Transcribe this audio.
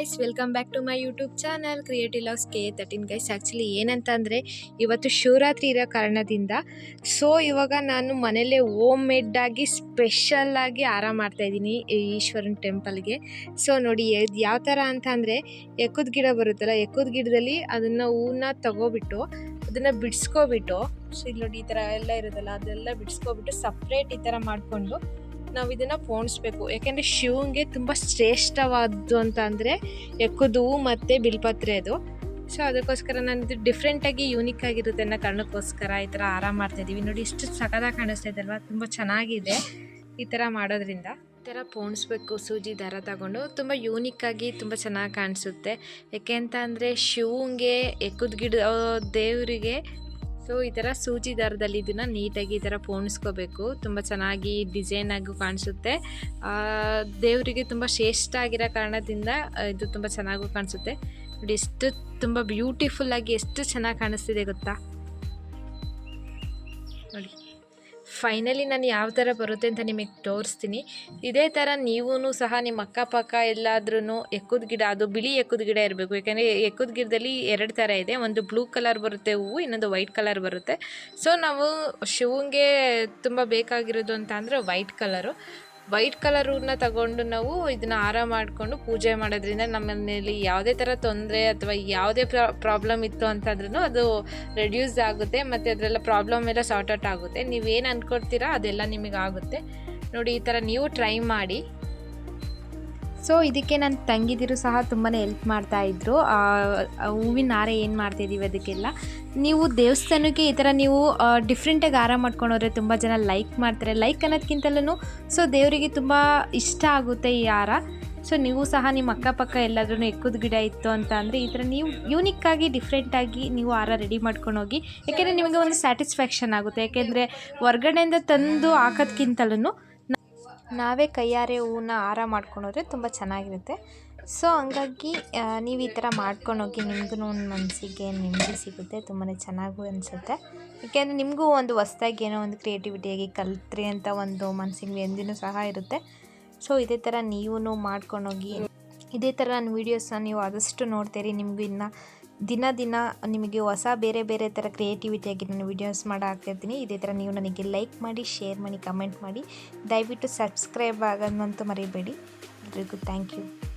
Guys welcome back to my YouTube channel creative loves K thirteen guys actually ಏನಂತ ಅಂದರೆ ಇವತ್ತು ಶಿವರಾತ್ರಿ ಇರೋ ಕಾರಣದಿಂದ ಸೊ ಇವಾಗ ನಾನು ಮನೇಲೇ ಓಮ್ ಮೇಡಾಗಿ ಸ್ಪೆಷಲ್ಲಾಗಿ ಆರಾಮ ಮಾಡ್ತಾ ಇದ್ದೀನಿ ಈಶ್ವರನ ಟೆಂಪಲ್ಗೆ ಸೊ ನೋಡಿ ಇದು ಯಾವ ಥರ ಅಂತ ಅಂದರೆ ಎಕ್ಕದ ಗಿಡ ಬರುತ್ತಲ್ಲ ಎಕ್ಕದ ಗಿಡದಲ್ಲಿ ಅದನ್ನು ಹೂವನ್ನ ತಗೋಬಿಟ್ಟು, ಅದನ್ನು ಬಿಡಿಸ್ಕೊಬಿಟ್ಟು ಸೊ ಇಲ್ಲಿ ನೋಡಿ ಈ ಥರ ಎಲ್ಲ ಇರೋದಲ್ಲ ಅದೆಲ್ಲ ಬಿಡಿಸ್ಕೊಬಿಟ್ಟು ಸಪ್ರೇಟ್ ಈ ಥರ ಮಾಡಿಕೊಂಡು ನಾವು ಇದನ್ನು ಪೋಣಿಸ್ಬೇಕು. ಯಾಕೆಂದರೆ ಶಿವಂಗೆ ತುಂಬ ಶ್ರೇಷ್ಠವಾದ್ದು ಅಂತ ಅಂದರೆ ಎಕ್ಕುದು, ಮತ್ತೆ ಬಿಲ್ಪತ್ರೆ ಅದು. ಸೊ ಅದಕ್ಕೋಸ್ಕರ ನಾನು ಇದು ಡಿಫ್ರೆಂಟಾಗಿ ಯೂನಿಕ್ ಆಗಿರುತ್ತೆ ಅನ್ನೋ ಕಾರಣಕ್ಕೋಸ್ಕರ ಈ ಥರ ಆರಾಮ ಇದೀವಿ. ನೋಡಿ, ಇಷ್ಟು ಸಖತ್ತಾಗಿ ಕಾಣಿಸ್ತಾ ಇದೆ ಅಲ್ವಾ? ತುಂಬ ಚೆನ್ನಾಗಿದೆ ಈ ಥರ ಮಾಡೋದ್ರಿಂದ. ಈ ಥರ ಪೋಣಿಸ್ಬೇಕು, ಸೂಜಿ ದಾರ ತಗೊಂಡು. ತುಂಬ ಯೂನಿಕ್ಕಾಗಿ ತುಂಬ ಚೆನ್ನಾಗಿ ಕಾಣಿಸುತ್ತೆ. ಯಾಕೆ ಅಂತ ಅಂದರೆ ಶಿವಂಗೆ ಎಕ್ಕುದ್ ಗಿಡ ದೇವರಿಗೆ ಸೊ, ಈ ಥರ ಸೂಜಿ ದಾರದಲ್ಲಿ ಇದನ್ನು ನೀಟಾಗಿ ಈ ಥರ ಪೋಣಿಸ್ಕೋಬೇಕು. ತುಂಬ ಚೆನ್ನಾಗಿ ಡಿಸೈನ್ ಆಗಿ ಕಾಣಿಸುತ್ತೆ. ದೇವರಿಗೆ ತುಂಬ ಶ್ರೇಷ್ಠ ಆಗಿರೋ ಕಾರಣದಿಂದ ಇದು ತುಂಬ ಚೆನ್ನಾಗೂ ಕಾಣಿಸುತ್ತೆ. ನೋಡಿ, ಎಷ್ಟು ತುಂಬ ಬ್ಯೂಟಿಫುಲ್ ಆಗಿ ಎಷ್ಟು ಚೆನ್ನಾಗಿ ಕಾಣಿಸ್ತಿದೆ ಗೊತ್ತಾ? ನೋಡಿ. ಫೈನಲಿ ನಾನು ಯಾವ ಥರ ಬರುತ್ತೆ ಅಂತ ನಿಮಗೆ ತೋರಿಸ್ತೀನಿ. ಇದೇ ಥರ ನೀವೂ ಸಹ ನಿಮ್ಮ ಅಕ್ಕಪಕ್ಕ ಎಲ್ಲಾದ್ರೂ ಎಕ್ಕದ ಗಿಡ, ಅದು ಬಿಳಿ ಎಕ್ಕದ ಗಿಡ ಇರಬೇಕು. ಯಾಕಂದರೆ ಎಕ್ಕದ ಗಿಡದಲ್ಲಿ ಎರಡು ಥರ ಇದೆ. ಒಂದು ಬ್ಲೂ ಕಲರ್ ಬರುತ್ತೆ ಹೂವು, ಇನ್ನೊಂದು ವೈಟ್ ಕಲರ್ ಬರುತ್ತೆ. ಸೊ ನಾವು ಶಿವಂಗೆ ತುಂಬ ಬೇಕಾಗಿರೋದು ಅಂತ ಅಂದರೆ ವೈಟ್ ಕಲರು ವೈಟ್ ಕಲರ್ ಹೂವನ್ನ ತಗೊಂಡು ನಾವು ಇದನ್ನ ಹಾರ ಮಾಡಿಕೊಂಡು ಪೂಜೆ ಮಾಡೋದ್ರಿಂದ ನಮ್ಮ ಮನೆಯಲ್ಲಿ ಯಾವುದೇ ಥರ ತೊಂದರೆ ಅಥವಾ ಯಾವುದೇ ಪ್ರಾಬ್ಲಮ್ ಇತ್ತು ಅಂತಂದ್ರೂ ಅದು ರೆಡ್ಯೂಸ್ ಆಗುತ್ತೆ ಮತ್ತು ಅದರೆಲ್ಲ ಪ್ರಾಬ್ಲಮ್ ಎಲ್ಲ ಸಾರ್ಟ್ ಔಟ್ ಆಗುತ್ತೆ. ನೀವೇನು ಅಂದ್ಕೊಡ್ತೀರಾ ಅದೆಲ್ಲ ನಿಮಗೆ ಆಗುತ್ತೆ ನೋಡಿ ಈ ಥರ ನೀವು ಟ್ರೈ ಮಾಡಿ. ಸೊ ಇದಕ್ಕೆ ನನ್ನ ತಂಗಿದಿರು ಸಹ ತುಂಬಾ ಹೆಲ್ಪ್ ಮಾಡ್ತಾ ಆ ಹೂವಿನ ಹಾರ ಏನು ಮಾಡ್ತಾಯಿದ್ದೀವಿ ಅದಕ್ಕೆಲ್ಲ. ನೀವು ದೇವಸ್ಥಾನಕ್ಕೆ ಈ ಥರ ನೀವು ಡಿಫ್ರೆಂಟಾಗಿ ಹಾರ ಹೋದರೆ ತುಂಬ ಜನ ಲೈಕ್ ಮಾಡ್ತಾರೆ. ಲೈಕ್ ಅನ್ನೋದಕ್ಕಿಂತಲೂ ಸೊ ದೇವರಿಗೆ ತುಂಬ ಇಷ್ಟ ಆಗುತ್ತೆ ಈ ಹಾರ. ಸೊ ನೀವು ಸಹ ನಿಮ್ಮ ಅಕ್ಕಪಕ್ಕ ಎಲ್ಲಾದ್ರೂ ಎಕ್ಕದ ಗಿಡ ಇತ್ತು ಅಂತ ಅಂದರೆ ಈ ಥರ ನೀವು ಯೂನಿಕ್ಕಾಗಿ ಡಿಫ್ರೆಂಟಾಗಿ ನೀವು ಹಾರ ರೆಡಿ ಮಾಡ್ಕೊಂಡು ಹೋಗಿ ಯಾಕೆಂದರೆ ನಿಮಗೆ ಒಂದು ಸ್ಯಾಟಿಸ್ಫ್ಯಾಕ್ಷನ್ ಆಗುತ್ತೆ. ಯಾಕೆಂದರೆ ಹೊರ್ಗಡೆಯಿಂದ ತಂದು ಹಾಕೋದ್ಕಿಂತಲೂ ನಾವೇ ಕೈಯಾರೆ ಹೂವನ್ನ ಹಾರ ಮಾಡ್ಕೊಂಡೋದ್ರೆ ತುಂಬ ಚೆನ್ನಾಗಿರುತ್ತೆ. ಸೊ ಹಂಗಾಗಿ ನೀವು ಈ ಥರ ಮಾಡ್ಕೊಂಡೋಗಿ ನಿಮಗೂ ಒಂದು ಮನಸ್ಸಿಗೆ ನೆಮ್ಮದಿ ಸಿಗುತ್ತೆ ತುಂಬಾ ಚೆನ್ನಾಗೂ ಅನಿಸುತ್ತೆ. ಏಕೆಂದರೆ ನಿಮಗೂ ಒಂದು ಹೊಸ್ದಾಗಿ ಏನೋ ಒಂದು ಕ್ರಿಯೇಟಿವಿಟಿಯಾಗಿ ಕಲಿತ್ರಿ ಅಂತ ಒಂದು ಮನಸ್ಸಿಗೆ ಎಂದಿನೂ ಸಹ ಇರುತ್ತೆ. ಸೊ ಇದೇ ಥರ ನೀವು ಮಾಡ್ಕೊಂಡೋಗಿ, ಇದೇ ಥರ ನನ್ನ ವೀಡಿಯೋಸ್ನ ನೀವು ಆದಷ್ಟು ನೋಡ್ತೀರಿ, ನಿಮಗೂ ಇನ್ನು ದಿನ ದಿನ ನಿಮಗೆ ಹೊಸ ಬೇರೆ ಬೇರೆ ಥರ ಕ್ರಿಯೇಟಿವಿಟಿಯಾಗಿ ನಾನು ವೀಡಿಯೋಸ್ ಮಾಡಿ ಹಾಕ್ತಿರ್ತೀನಿ. ಇದೇ ಥರ ನೀವು ನನಗೆ ಲೈಕ್ ಮಾಡಿ ಶೇರ್ ಮಾಡಿ ಕಮೆಂಟ್ ಮಾಡಿ, ದಯವಿಟ್ಟು ಸಬ್ಸ್ಕ್ರೈಬ್ ಆಗೋದಂತೂ ಮರಿಬೇಡಿ. ಎಲ್ರಿಗೂ ಥ್ಯಾಂಕ್ ಯು